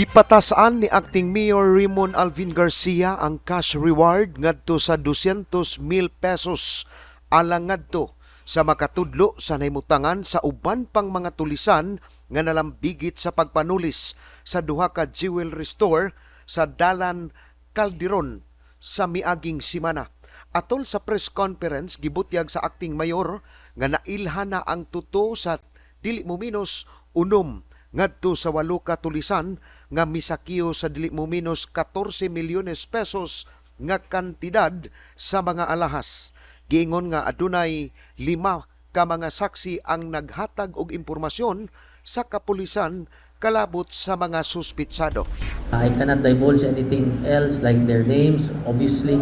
Gipatasaan ni acting Mayor Ramon Alvin Garcia ang cash reward ngadto sa 200 mil pesos alang ngadto sa makatudlo sa naimutangan sa uban pang mga tulisan nga nalambigit sa pagpanulis sa duha ka jewelry store sa Dalan Calderon sa miaging simana. Atol sa press conference gibutyag sa acting mayor nga nailhan na ang tuto sa dili mo minus unom ngadto sa walo ka tulisan nga misakiyo sa dili mo minus 14 milyones pesos nga kantidad sa mga alahas. Giingon nga adunay lima ka mga saksi ang naghatag og impormasyon sa kapulisan kalabot sa mga suspitsado. I cannot divulge anything else like their names, obviously.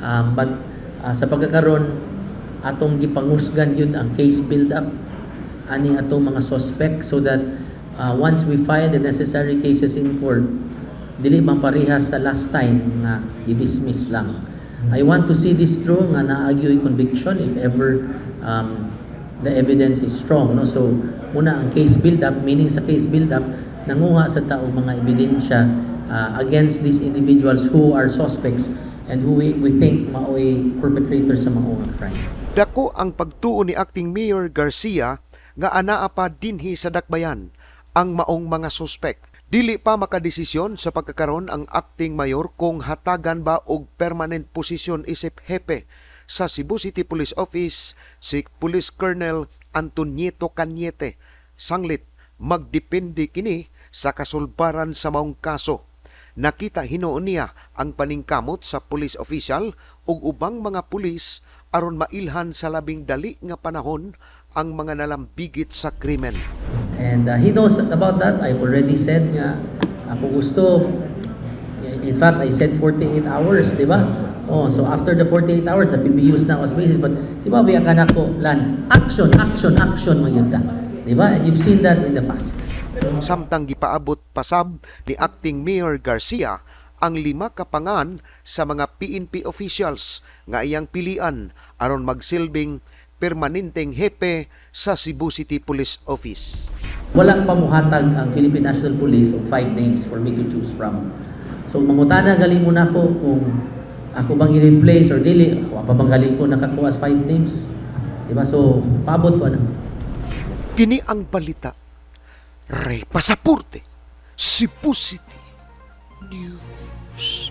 Um, but uh, sa pagkakaroon, atong gipangusgan yun ang case build-up ani atong mga suspect so that uh, once we file the necessary cases in court, dili man parehas sa last time nga i-dismiss lang. I want to see this through nga naagyo conviction if ever um, the evidence is strong no? So una ang case build up meaning sa case build up nanguha sa tao mga ebidensya uh, against these individuals who are suspects and who we, we think maoy perpetrators sa mga crime. Dako ang pagtuo ni acting Mayor Garcia nga anaa pa dinhi sa dakbayan ang maong mga suspek. Dili pa makadesisyon sa pagkakaron ang acting mayor kung hatagan ba og permanent posisyon isip hepe sa Cebu City Police Office si Police Colonel Antonieto Cañete. Sanglit, magdepende kini sa kasulbaran sa maong kaso. Nakita hinuon niya ang paningkamot sa police official ug ubang mga pulis aron mailhan sa labing dali nga panahon ang mga nalambigit sa krimen. And uh, he knows about that I've already said nga ako gusto in fact I said 48 hours di ba Oh, so after the 48 hours, that will be used now as basis. But, di ba, biya ka ko, lan, action, action, action, magyunta. Di ba? And you've seen that in the past. Samtang gipaabot pasab ni acting Mayor Garcia ang lima kapangan sa mga PNP officials nga iyang pilian aron magsilbing permanenteng hepe sa Cebu City Police Office. Walang pamuhatag ang Philippine National Police of five names for me to choose from. So, mangutana gali mo na kung ako bang i-replace or dili, ako pa bang ko nakakuha as five names. Diba? So, paabot ko na. Kini ang balita. Rey Pasaporte, Cebu City News.